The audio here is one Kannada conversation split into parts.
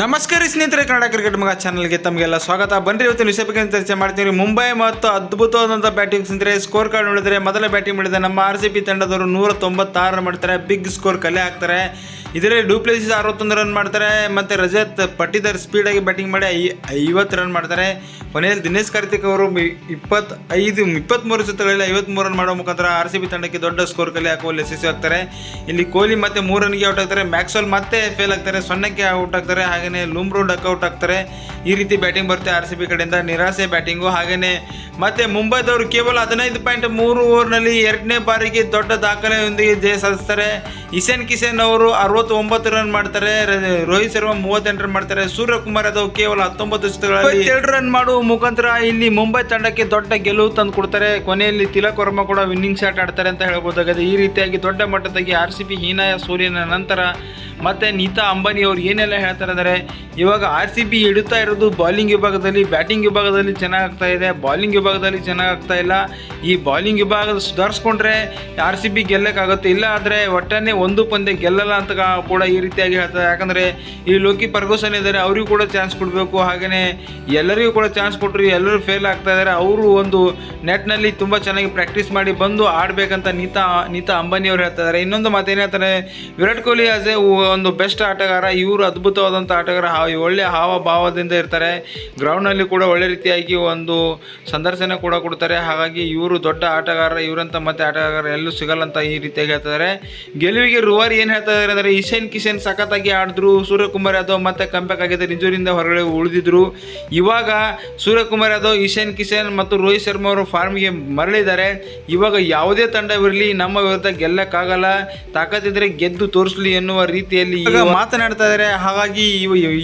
ನಮಸ್ಕಾರ ಸ್ನೇಹಿತರೆ, ಕನ್ನಡ ಕ್ರಿಕೆಟ್ ಮಗ ಚಾನಲ್ಗೆ ತಮಗೆಲ್ಲ ಸ್ವಾಗತ. ಬನ್ರಿ, ಇವತ್ತಿನ ವಿಷಯ ಬಗ್ಗೆ ಚರ್ಚೆ ಮಾಡ್ತೀವಿ ಮುಂಬೈ ಮತ್ತು ಅದ್ಭುತವಾದಂಥ ಬ್ಯಾಟಿಂಗ್ ಸ್ನೇಹಿತರೆ ಸ್ಕೋರ್ ಕಾರ್ಡ್ ನೋಡಿದ್ರೆ ಮೊದಲ ಬ್ಯಾಟಿಂಗ್ ಮಾಡಿದ ನಮ್ಮ ಆರ್ ಸಿ ಬಿ ತಂಡದವರು ನೂರ ತೊಂಬತ್ತಾರು ರನ್ ಮಾಡ್ತಾರೆ. ಬಿಗ್ ಸ್ಕೋರ್ ಕಲೆ ಹಾಕ್ತಾರೆ. ಇದರಲ್ಲಿ ಡೂಪ್ಲೇಸಿಸ್ ಅರವತ್ತೊಂದು ರನ್ ಮಾಡ್ತಾರೆ. ಮತ್ತು ರಜತ್ ಪಟ್ಟಿದಾರ್ ಸ್ಪೀಡಾಗಿ ಬ್ಯಾಟಿಂಗ್ ಮಾಡಿ ಐ, ಐವತ್ತು ರನ್ ಮಾಡ್ತಾರೆ. ಕೊನೆಯಲ್ಲಿ ದಿನೇಶ್ ಕಾರ್ತಿಕ್ ಅವರು ಇಪ್ಪತ್ತೈದು ಇಪ್ಪತ್ತ್ಮೂರು ಸುತ್ತುಗಳಲ್ಲಿ ಐವತ್ತ್ಮೂರು ರನ್ ಮಾಡೋ ಮುಖಾಂತರ ಆರ್ ಸಿ ಬಿ ತಂಡಕ್ಕೆ ದೊಡ್ಡ ಸ್ಕೋರ್ ಕಲೆ ಹಾಕುವಲ್ಲಿ ಯಶಸ್ವಿ ಆಗ್ತಾರೆ ಇಲ್ಲಿ ಕೊಹ್ಲಿ ಮತ್ತೆ ಮೂರು ರನ್ಗೆ ಔಟ್ ಆಗ್ತಾರೆ. ಮ್ಯಾಕ್ಸ್ವೆಲ್ ಮತ್ತೆ ಫೇಲ್ ಆಗ್ತಾರೆ. ಸೊನ್ನಕ್ಕೆ ಔಟ್ ಆಗ್ತಾರೆ. ಹಾಗೆಯೇ ಲುಮ್ರು ಡಕ್ಔಟ್ ಆಗ್ತಾರೆ. ಈ ರೀತಿ ಬ್ಯಾಟಿಂಗ್ ಬರುತ್ತೆ ಆರ್ ಸಿ ಬಿ ಕಡೆಯಿಂದ. ನಿರಾಸೆ ಬ್ಯಾಟಿಂಗು. ಹಾಗೆಯೇ ಮತ್ತೆ ಮುಂಬೈದವರು ಕೇವಲ ಹದಿನೈದು ಪಾಯಿಂಟ್ ಮೂರು ಓವರ್ನಲ್ಲಿ ಎರಡನೇ ಬಾರಿಗೆ ದೊಡ್ಡ ದಾಖಲೆಯೊಂದಿಗೆ ಜಯ ಸಾಧಿಸ್ತಾರೆ. ಇಶಾನ್ ಕಿಶನ್ ಅವರು ಅರವತ್ತೊಂಬತ್ತು ರನ್ ಮಾಡ್ತಾರೆ. ರೋಹಿತ್ ಶರ್ಮಾ ಮೂವತ್ತೆಂಟು ರನ್ ಮಾಡ್ತಾರೆ. ಸೂರ್ಯಕುಮಾರ್ ಯಾದವ್ ಕೇವಲ ಹತ್ತೊಂಬತ್ತು ಸುತ್ತುಗಳಲ್ಲಿ ಎರಡು ರನ್ ಮಾಡುವ ಮುಖಾಂತರ ಇಲ್ಲಿ ಮುಂಬೈ ತಂಡಕ್ಕೆ ದೊಡ್ಡ ಗೆಲುವು ತಂದು ಕೊಡ್ತಾರೆ. ಕೊನೆಯಲ್ಲಿ ತಿಲಕ್ ವರ್ಮಾ ಕೂಡ ವಿನ್ನಿಂಗ್ ಶಾಟ್ ಆಡ್ತಾರೆ ಅಂತ ಹೇಳ್ಬೋದಾಗಿದೆ. ಈ ರೀತಿಯಾಗಿ ದೊಡ್ಡ ಮಟ್ಟದಾಗಿ ಆರ್ ಸಿ ಬಿ ಹೀನಾಯ ಸೂರ್ಯನ ನಂತರ ಮತ್ತೆ ನೀತಾ ಅಂಬಾನಿ ಅವರು ಏನೆಲ್ಲ ಹೇಳ್ತಾರೆ ಅಂದರೆ, ಇವಾಗ ಆರ್ ಸಿ ಬಿ ಇಡುತ್ತಾ ಇರೋದು ಬಾಲಿಂಗ್ ವಿಭಾಗದಲ್ಲಿ ಬ್ಯಾಟಿಂಗ್ ವಿಭಾಗದಲ್ಲಿ ಚೆನ್ನಾಗ್ತಾ ಇದೆ ಬಾಲಿಂಗ್ ವಿಭಾಗದಲ್ಲಿ ಚೆನ್ನಾಗ್ತಾ ಇಲ್ಲ. ಈ ಬಾಲಿಂಗ್ ವಿಭಾಗ ಸುಧಾರಿಸ್ಕೊಂಡ್ರೆ ಆರ್ ಸಿ ಬಿ ಗೆಲ್ಲಕ್ಕಾಗುತ್ತೆ. ಇಲ್ಲ ಆದರೆ ಒಟ್ಟನೇ ಒಂದು ಪಂದ್ಯ ಗೆಲ್ಲಲ್ಲ ಅಂತ ಕೂಡ ಈ ರೀತಿಯಾಗಿ ಹೇಳ್ತಾರೆ. ಯಾಕಂದರೆ ಈ ಲೋಕಿ ಪರ್ಗೋಸನ್ ಇದ್ದಾರೆ, ಅವರಿಗೂ ಕೂಡ ಚಾನ್ಸ್ ಕೊಡಬೇಕು. ಹಾಗೆಯೇ ಎಲ್ಲರಿಗೂ ಕೂಡ ಚಾನ್ಸ್ ಕೊಟ್ಟರು ಎಲ್ಲರೂ ಫೇಲ್ ಆಗ್ತಾ ಇದ್ದಾರೆ. ಅವರು ಒಂದು ನೆಟ್ನಲ್ಲಿ ತುಂಬ ಚೆನ್ನಾಗಿ ಪ್ರಾಕ್ಟೀಸ್ ಮಾಡಿ ಬಂದು ಆಡಬೇಕಂತ ನೀತಾ ನೀತಾ ಅಂಬಾನಿ ಅವರು ಹೇಳ್ತಾ ಇದ್ದಾರೆ. ಇನ್ನೊಂದು ಮಾತೇನು ಹೇಳ್ತಾರೆ, ವಿರಾಟ್ ಕೊಹ್ಲಿ ಆಸ್ ಎ ಒಂದು ಬೆಸ್ಟ್ ಆಟಗಾರ, ಇವರು ಅದ್ಭುತವಾದಂಥ ಆಟಗಾರ, ಹಾ- ಹಾವಭಾವದಿಂದ ಹಾವ ಭಾವದಿಂದ ಇರ್ತಾರೆ ಗ್ರೌಂಡ್ನಲ್ಲಿ ಕೂಡ ಒಳ್ಳೆ ರೀತಿಯಾಗಿ ಒಂದು ಸಂದರ್ಶನ ಕೂಡ ಕೊಡ್ತಾರೆ. ಹಾಗಾಗಿ ಇವರು ದೊಡ್ಡ ಆಟಗಾರ, ಇವರಂತ ಮತ್ತೆ ಆಟಗಾರ ಎಲ್ಲೂ ಸಿಗಲ್ಲ ಅಂತ ಈ ರೀತಿಯಾಗಿ ಹೇಳ್ತಾರೆ ಗೆಲುವಿಗೆ ರುವಾರಿ ಏನು ಹೇಳ್ತಾ ಇದ್ದಾರೆ ಅಂದರೆ ಇಶಾನ್ ಕಿಶನ್ ಸಖತ್ತಾಗಿ ಆಡಿದ್ರು. ಸೂರ್ಯಕುಮಾರ್ ಯಾದವ್ ಮತ್ತೆ ಕಂಬ್ಯಾಕ್ ಆಗಿದ್ದಾರೆ ಇಂಜುರಿಯಿಂದ ಹೊರಗಡೆ ಉಳಿದಿದ್ರು. ಇವಾಗ ಸೂರ್ಯಕುಮಾರ್ ಯಾದವ್ ಇಶಾನ್ ಕಿಶನ್ ಮತ್ತು ರೋಹಿತ್ ಶರ್ಮಾ ಅವರು ಫಾರ್ಮ್ಗೆ ಮರಳಿದ್ದಾರೆ. ಇವಾಗ ಯಾವುದೇ ತಂಡವಿರಲಿ, ನಮ್ಮ ವಿರುದ್ಧ ಗೆಲ್ಲಕ್ಕಾಗಲ್ಲ. ತಾಕತ್ತಿದ್ರೆ ಗೆದ್ದು ತೋರಿಸಲಿ ಎನ್ನುವ ರೀತಿಯಲ್ಲಿ ಈಗ ಮಾತನಾಡ್ತಾ ಇದಾರೆ ಹಾಗಾಗಿ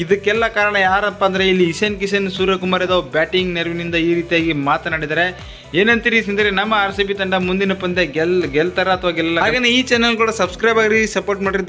ಇದಕ್ಕೆಲ್ಲ ಕಾರಣ ಯಾರಪ್ಪ ಅಂದ್ರೆ ಇಲ್ಲಿ ಇಶಾನ್ ಕಿಶನ್ ಸೂರ್ಯಕುಮಾರ್ ಯಾದವ್ ಬ್ಯಾಟಿಂಗ್ ನೆರವಿನಿಂದ ಈ ರೀತಿಯಾಗಿ ಮಾತನಾಡಿದ್ದಾರೆ. ಏನಂತೀರಿ ಸಿಂಧರೆ ನಮ್ಮ ಆರ್ ಸಿ ಬಿ ತಂಡ ಮುಂದಿನ ಪಂದ್ಯ ಗೆಲ್ ಗೆಲ್ತಾರ ಅಥವಾ ಗೆಲ್ಲ ಹಾಗೆ ಈ ಚಾನಲ್ ಕೂಡ ಸಬ್ಸ್ಕ್ರೈಬ್ ಆಗಿರಿ ಸಪೋರ್ಟ್ ಮಾಡ್ರಿ